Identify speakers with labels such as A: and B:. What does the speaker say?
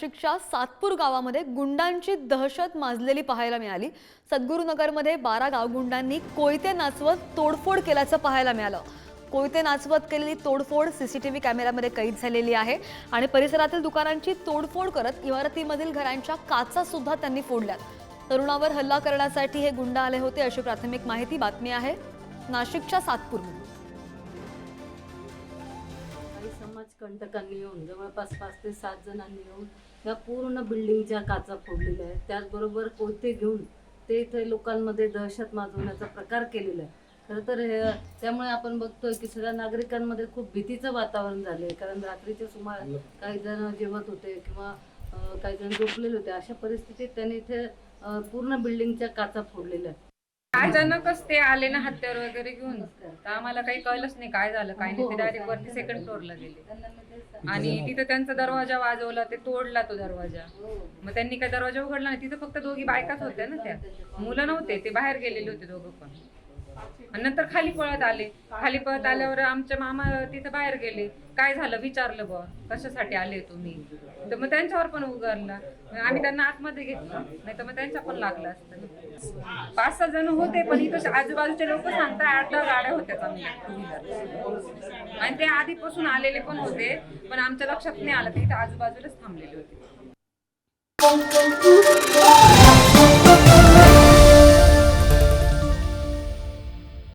A: नाशिकच्या सातपूर गावामध्ये गुंडांची दहशत माजलेली पाहायला मिळाली. सद्गुरुनगरमध्ये बारा गावगुंडांनी कोयते नाचवत तोडफोड केल्याचं पाहायला मिळालं. कोयते नाचवत केलेली तोडफोड सीसीटीव्ही कॅमेऱ्यामध्ये कैद झालेली आहे आणि परिसरातील दुकानांची तोडफोड करत इमारतीमधील घरांच्या काचा सुद्धा त्यांनी फोडल्यात. तरुणावर हल्ला करण्यासाठी हे गुंड आले होते अशी प्राथमिक माहिती बातमी आहे. नाशिकच्या सातपूरमधून
B: समाज कंटकांनी येऊन जवळपास पाच ते सात जणांनी येऊन या पूर्ण बिल्डिंगच्या काचा फोडलेल्या आहेत. त्याचबरोबर कोयते घेऊन ते इथे लोकांमध्ये दहशत माजवण्याचा प्रकार केलेला आहे. खरं तर हे त्यामुळे आपण बघतोय की सगळ्या नागरिकांमध्ये खूप भीतीचं वातावरण झाले कारण रात्रीच्या सुमार काही जण जेवत होते किंवा काही जण झोपलेले होते. अशा परिस्थितीत त्यांनी इथे पूर्ण बिल्डिंगच्या काचा फोडलेल्या आहेत.
C: अचानकच ते आले ना हत्यार वगैरे घेऊन? तर आम्हाला काही कळलंच नाही काय झालं काय नाही. ते डायरेक्ट वरती सेकंड फ्लोअरला गेले. आणि तिथं त्यांचा दरवाजा वाजवला ते तोडला तो दरवाजा. मग त्यांनी काय दरवाजा उघडला नाही तिथं फक्त दोघी बायकाच होत्या ना त्या. मुलं नव्हते ते बाहेर गेलेले होते दोघं पण. आणि नंतर खाली पळत आले. खाली पळत आल्यावर आमचे मामा तिथं बाहेर गेले. काय झालं विचारलं बा कशासाठी आले तुम्ही? तर मग त्यांच्यावर पण उगारला. आम्ही त्यांना आतमध्ये घेतलं. नाही तर मग त्यांच्या पण लागलं असतं पाच सहा जण होते पण इथं आजूबाजूचे लोक सांगता आठ दहा गाड्या होत्या चांगल्या आणि ते आधीपासून आलेले पण होते पण आमच्या लक्षात नाही आलं. ते इथं आजूबाजूलाच थांबलेले होते.